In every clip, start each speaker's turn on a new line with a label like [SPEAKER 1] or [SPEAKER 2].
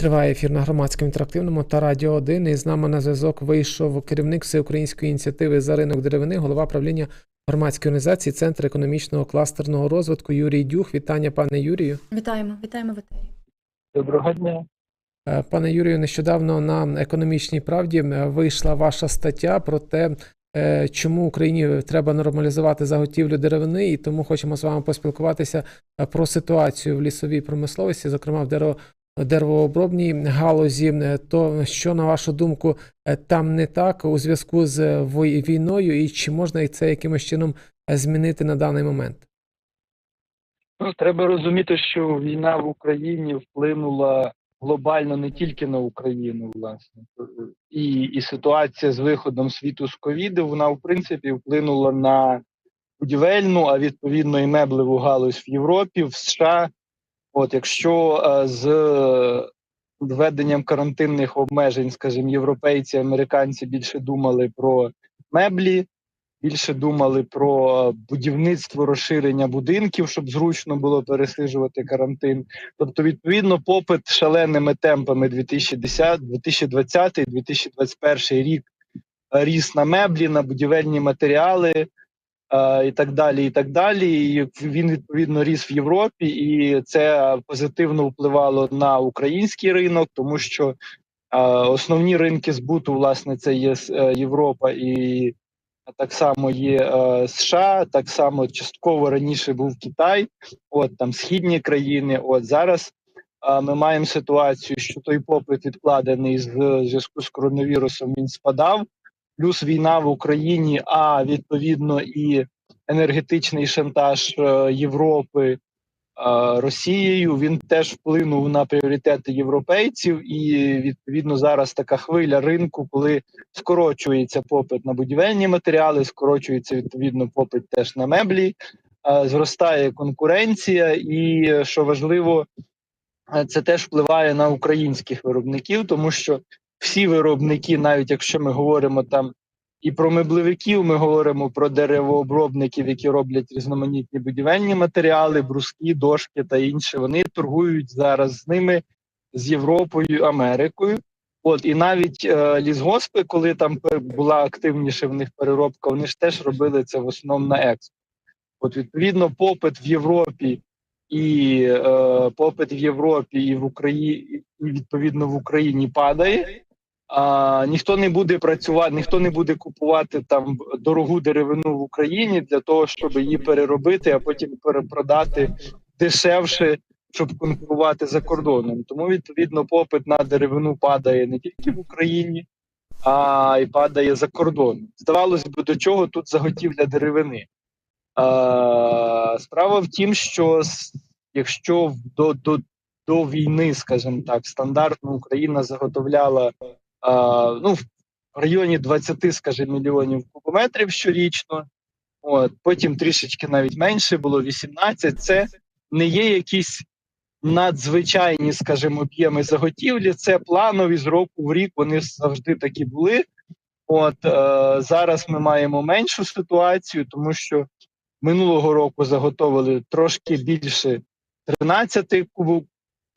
[SPEAKER 1] Триває ефір на громадському інтерактивному та радіо 1. І з нами на зв'язок вийшов керівник всеукраїнської ініціативи за ринок деревини, голова правління громадської організації Центр економічного кластерного розвитку Юрій Дюх. Вітання, пане Юрію.
[SPEAKER 2] Вітаємо, вітаємо в.
[SPEAKER 3] Доброго дня.
[SPEAKER 1] Е, Пане Юрію, нещодавно на економічній правді е, вийшла ваша стаття про те, е, чому Україні треба нормалізувати заготівлю деревини, і тому хочемо з вами поспілкуватися про ситуацію в лісовій промисловості, зокрема в дерево. Деревообробній галузі, Е, то що на вашу думку е, там не так у зв'язку з війною, і чи можна це якимось чином е, змінити на даний момент?
[SPEAKER 3] Ну, треба розуміти, що війна в Україні вплинула глобально не тільки на Україну, власне, і, і ситуація з виходом світу з ковіду, вона в принципі вплинула на будівельну, а відповідно і меблеву галузь в Європі, в США. От якщо е, з введенням карантинних обмежень, скажімо, європейці, американці більше думали про меблі, більше думали про будівництво розширення будинків, щоб зручно було пересиджувати карантин. Тобто, відповідно, попит шаленими темпами 2010, 2020, 2021 рік е, ріс на меблі, на будівельні матеріали. Е, І так далі, і так далі. І він відповідно ріс в Європі, і це позитивно впливало на український ринок, тому що е, основні ринки збуту, власне, це є е, Європа і так само є США, так само частково раніше був Китай, от там східні країни. От зараз ми маємо ситуацію, що той попит відкладений з зв'язку з коронавірусом він спадав, плюс війна в Україні, а відповідно і енергетичний шантаж е, Європи. е, Росією він теж вплинув на пріоритети європейців, і відповідно зараз така хвиля ринку, коли скорочується попит на будівельні матеріали, скорочується відповідно попит теж на меблі, е, зростає конкуренція, і що важливо, це теж впливає на українських виробників, тому що всі виробники, навіть якщо ми говоримо там і про меблевиків, ми говоримо про деревообробників, які роблять різноманітні будівельні матеріали, бруски, дошки та інше. Вони торгують зараз з ними з Європою, Америкою. От і навіть е, лісгоспи, коли там була активніше в них переробка, вони ж теж робили це в основному на експорт. От відповідно, попит в Європі і е, попит в Європі і в Україні, і відповідно в Україні падає. А, ніхто не буде працювати, ніхто не буде купувати там дорогу деревину в Україні для того, щоб її переробити, а потім перепродати дешевше щоб конкурувати за кордоном. Тому відповідно попит на деревину падає не тільки в Україні, а й падає за кордоном. Здавалось би, до чого тут заготівля деревини? А, справа в тім, що якщо до, до, до війни, скажімо так, стандартно Україна заготовляла ну, в районі 20, скажімо, мільйонів кубометрів щорічно. От, потім трішечки навіть менше було 18. Це не є якісь надзвичайні, скажімо, об'єми заготівлі. Це планові з року в рік. Вони завжди такі були. От е, зараз ми маємо меншу ситуацію, тому що минулого року заготовили трошки більше 13 кубу,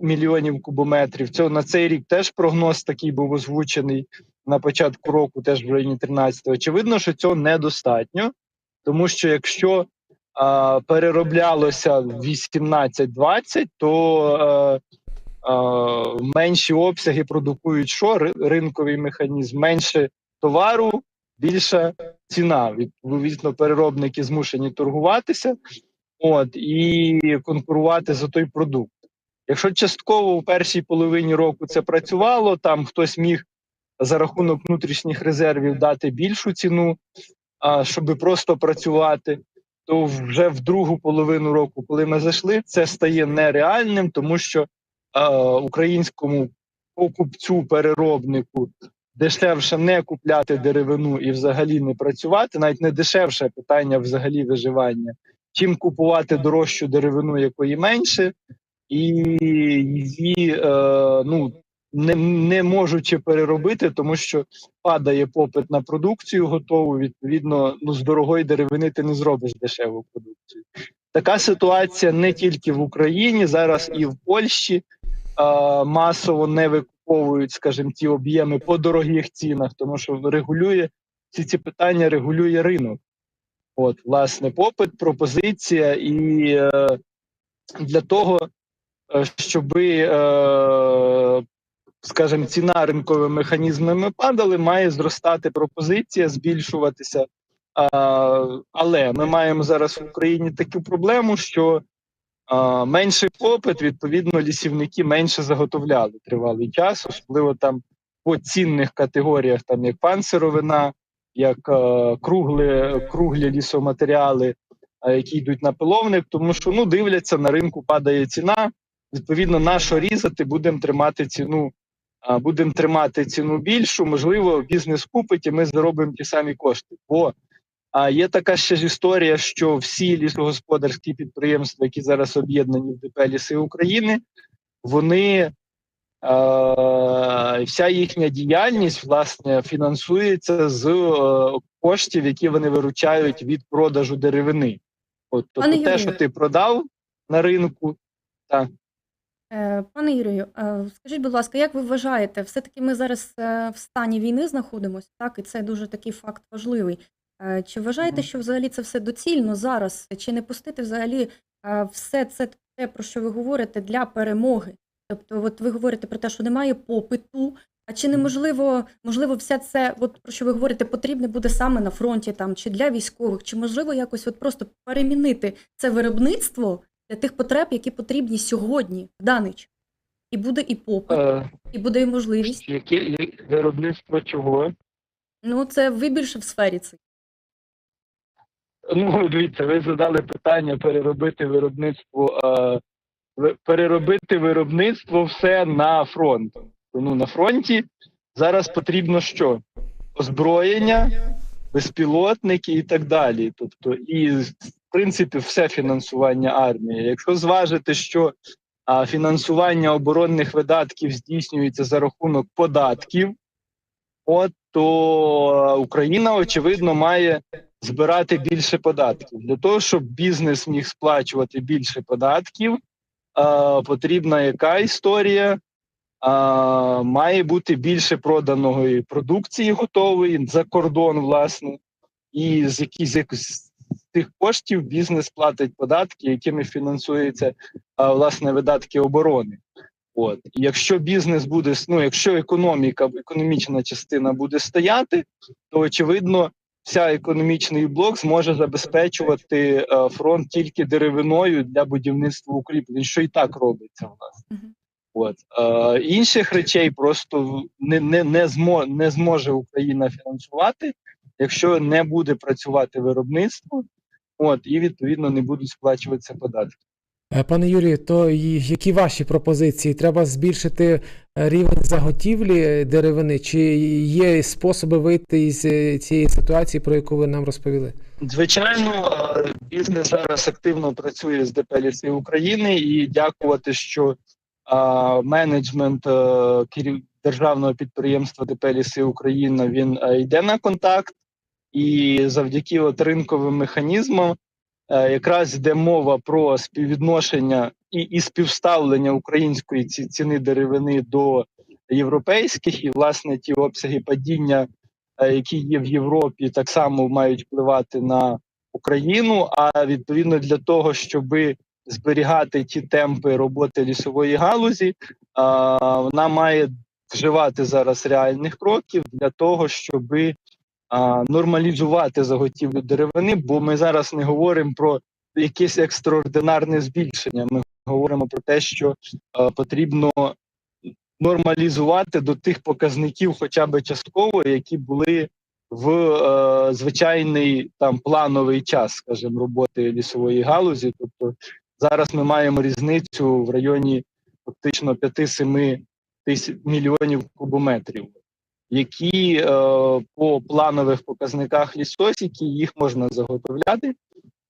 [SPEAKER 3] мільйонів кубометрів. Цього на цей рік теж прогноз такий був озвучений на початку року, теж в районі 13. Очевидно, що цього недостатньо, тому що якщо а, перероблялося 18-20, то е, е, менші обсяги продукують що? Ринковий механізм, менше товару, більша ціна. Відповідно, переробники змушені торгуватися от, і конкурувати за той продукт. Якщо частково у першій половині року це працювало, там хтось міг за рахунок внутрішніх резервів дати більшу ціну, а, щоб просто працювати, то вже в другу половину року, коли ми зайшли, це стає нереальним, тому що українському покупцю, переробнику дешевше не купляти деревину і взагалі не працювати, навіть не дешевше питання взагалі виживання, чим купувати дорожчу деревину, якої менше, і її е, ну не, не можучи переробити, тому що падає попит на продукцію готову. Відповідно, ну з дорогої деревини ти не зробиш дешеву продукцію. Така ситуація не тільки в Україні, зараз і в Польщі, масово не викуповують, скажімо, ті об'єми по дорогих цінах, тому що регулює всі ці питання регулює ринок. От, власне, попит, пропозиція, і е, для того, е, щоб, е, скажімо, ціна ринковими механізмами падали, має зростати пропозиція, збільшуватися. Але ми маємо зараз в Україні таку проблему, що менший попит, відповідно, лісівники менше заготовляли тривалий час, особливо там по цінних категоріях, там як панцировина, як е, круглі, круглі лісоматеріали, які йдуть на пиловник, тому що ну дивляться на ринку, падає ціна. Відповідно, на що різати, будемо тримати ціну. Будемо тримати ціну більшу, можливо, бізнес купить, і ми заробимо ті самі кошти. Бо а є така ще ж історія, що всі лісогосподарські підприємства, які зараз об'єднані в ДП Ліси України, вони вся їхня діяльність власне фінансується з е, коштів, які вони виручають від продажу деревини. От тобто, те, що ти продав на ринку,
[SPEAKER 2] Е, Пане Юрію, е, скажіть, будь ласка, як ви вважаєте, все-таки ми зараз е, в стані війни знаходимося, так, і це дуже такий факт важливий. Е, Чи вважаєте, що взагалі це все доцільно зараз? Чи не пустити взагалі е, все це те, про що ви говорите, для перемоги? Тобто, от ви говорите про те, що немає попиту. А чи неможливо, можливо, все це, от про що ви говорите, потрібне буде саме на фронті там, чи для військових, чи можливо якось от просто перемінити це виробництво для тих потреб, які потрібні сьогодні, в даний час. І буде і попит,
[SPEAKER 3] е,
[SPEAKER 2] і буде і можливість.
[SPEAKER 3] яке виробництво чого?
[SPEAKER 2] Ну, це ви більше в сфері цих.
[SPEAKER 3] Ну, дивіться, ви задали питання переробити виробництво, е, переробити виробництво все на фронт. Ну, на фронті зараз потрібно що? Озброєння, безпілотники і так далі. Тобто, і принципі, все фінансування армії. Якщо зважити, що а, фінансування оборонних видатків здійснюється за рахунок податків, от то Україна, очевидно, має збирати більше податків. Для того, щоб бізнес міг сплачувати більше податків, е, потрібна яка історія? Е, має бути більше проданої продукції готової за кордон, власне, і з яких з тих коштів бізнес платить податки, якими фінансуються е, власне видатки оборони. От І якщо бізнес буде ну, якщо економіка, економічна частина буде стояти, то очевидно вся економічний блок зможе забезпечувати е, фронт тільки деревиною для будівництва укріплень, що і так робиться в нас. От е, інших речей просто не, не, не, змо, не зможе Україна фінансувати, якщо не буде працювати виробництво, от і відповідно не будуть сплачуватися податки.
[SPEAKER 1] Е, Пане Юрію, то які ваші пропозиції? Треба збільшити е, рівень заготівлі деревини, чи є способи вийти із е, цієї ситуації, про яку ви нам розповіли?
[SPEAKER 3] Звичайно, е, бізнес зараз активно працює з ДП «Ліси України і дякувати, що е, менеджмент е, керів- державного підприємства ДП «Ліси Україна він е, йде на контакт, і завдяки от ринковим механізмам е, якраз йде мова про співвідношення і, і співставлення української ці, ціни деревини до європейських, і власне ті обсяги падіння е, які є в Європі, так само мають впливати на Україну. А відповідно для того, щоб зберігати ті темпи роботи лісової галузі, а, вона має вживати зараз реальних кроків для того, щоб нормалізувати заготівлю деревини, бо ми зараз не говоримо про якесь екстраординарне збільшення. Ми говоримо про те, що потрібно нормалізувати до тих показників, хоча б частково, які були в звичайний там плановий час, скажімо, роботи лісової галузі. Тобто зараз ми маємо різницю в районі фактично 5-7 тисяч мільйонів кубометрів, які е, по планових показниках лісосіки їх можна заготовляти,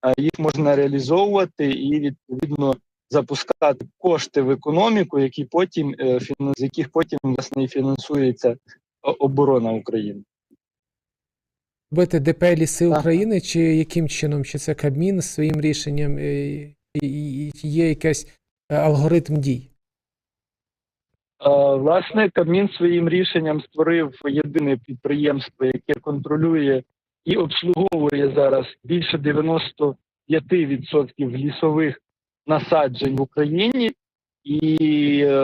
[SPEAKER 3] е, їх можна реалізовувати і відповідно запускати кошти в економіку, які потім е, з яких потім власне і фінансується оборона України.
[SPEAKER 1] Робити ДП ліси
[SPEAKER 3] Так.
[SPEAKER 1] України, чи яким чином? Чи це Кабмін своїм рішенням, е, є якийсь е, алгоритм дій?
[SPEAKER 3] Власне, Кабмін своїм рішенням створив єдине підприємство, яке контролює і обслуговує зараз більше 95% лісових насаджень в Україні, і е,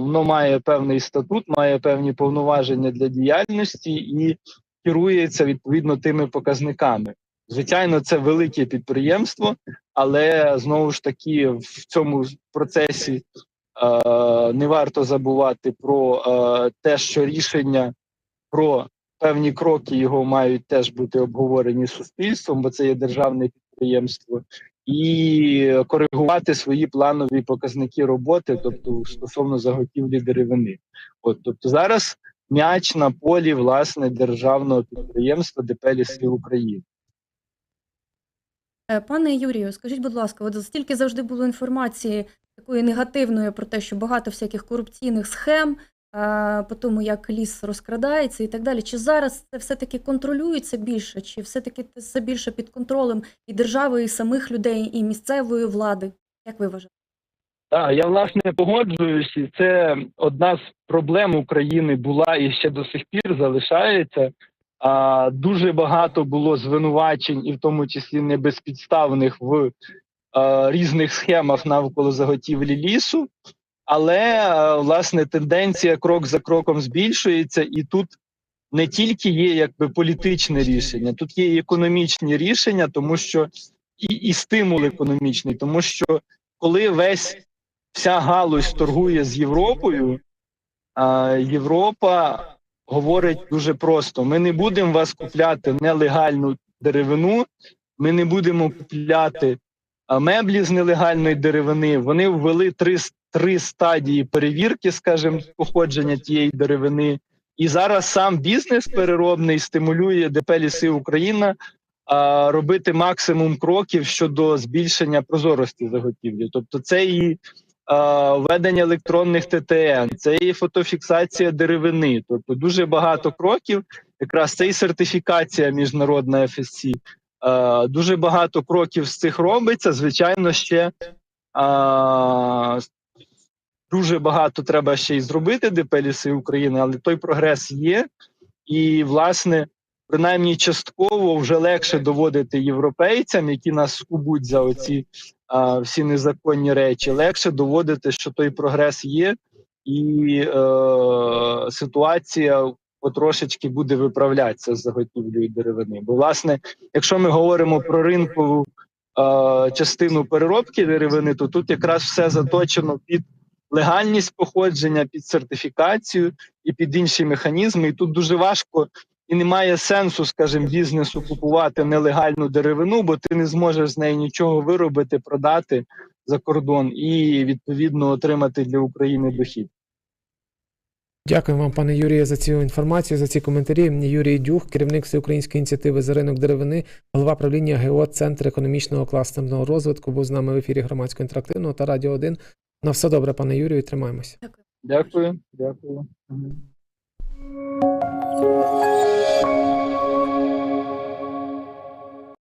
[SPEAKER 3] воно має певний статут, має певні повноваження для діяльності і керується відповідно тими показниками. Звичайно, це велике підприємство, але знову ж таки в цьому процесі е, не варто забувати про е, те, що рішення про певні кроки його мають теж бути обговорені суспільством, бо це є державне підприємство, і коригувати свої планові показники роботи, тобто стосовно заготівлі деревини. От тобто зараз м'яч на полі власне державного підприємства ДП «Ліси України.
[SPEAKER 2] Е, Пане Юрію, скажіть, будь ласка, от стільки завжди було інформації такої негативної про те, що багато всяких корупційних схем, по тому, як ліс розкрадається і так далі. Чи зараз це все-таки контролюється більше, чи все-таки це більше під контролем і держави, і самих людей, і місцевої влади? Як ви вважаєте?
[SPEAKER 3] Так, я власне погоджуюсь, і це одна з проблем України була і ще до сих пір залишається. А, дуже багато було звинувачень, і в тому числі не безпідставних в різних схемах навколо заготівлі лісу. Але власне тенденція крок за кроком збільшується, і тут не тільки є якби політичне рішення, тут є і економічні рішення, тому що і, і стимул економічний, тому що коли весь вся галузь торгує з Європою, а Європа говорить дуже просто: ми не будемо вас купляти нелегальну деревину, ми не будемо купляти меблі з нелегальної деревини. Вони ввели три, три стадії перевірки, скажімо, походження тієї деревини. І зараз сам бізнес переробний стимулює ДП «Ліси Україна робити максимум кроків щодо збільшення прозорості заготівлі. Тобто, це і введення електронних ТТН, це і фотофіксація деревини. Тобто дуже багато кроків. Якраз це і сертифікація міжнародна FSC. Е, Дуже багато кроків з цих робиться. Звичайно, ще е, дуже багато треба ще й зробити ДП «Ліси України, але той прогрес є. І, власне, принаймні частково вже легше доводити європейцям, які нас скубуть за оці а, всі незаконні речі, легше доводити, що той прогрес є, і е, ситуація потрошечки буде виправлятися з заготівлею деревини. Бо, власне, якщо ми говоримо про ринкову е, частину переробки деревини, то тут якраз все заточено під легальність походження, під сертифікацію і під інші механізми. І тут дуже важко і немає сенсу, скажімо, бізнесу купувати нелегальну деревину, бо ти не зможеш з неї нічого виробити, продати за кордон і відповідно отримати для України дохід.
[SPEAKER 1] Дякую вам, пане Юрію, за цю інформацію, за ці коментарі. Юрій Дюх, керівник всеукраїнської ініціативи за ринок деревини, голова правління ГО Центр економічного кластерного розвитку, був з нами в ефірі громадського інтерактивного та радіо 1. На все добре, пане Юрію, тримаємося.
[SPEAKER 3] Дякую, дякую. Мгм.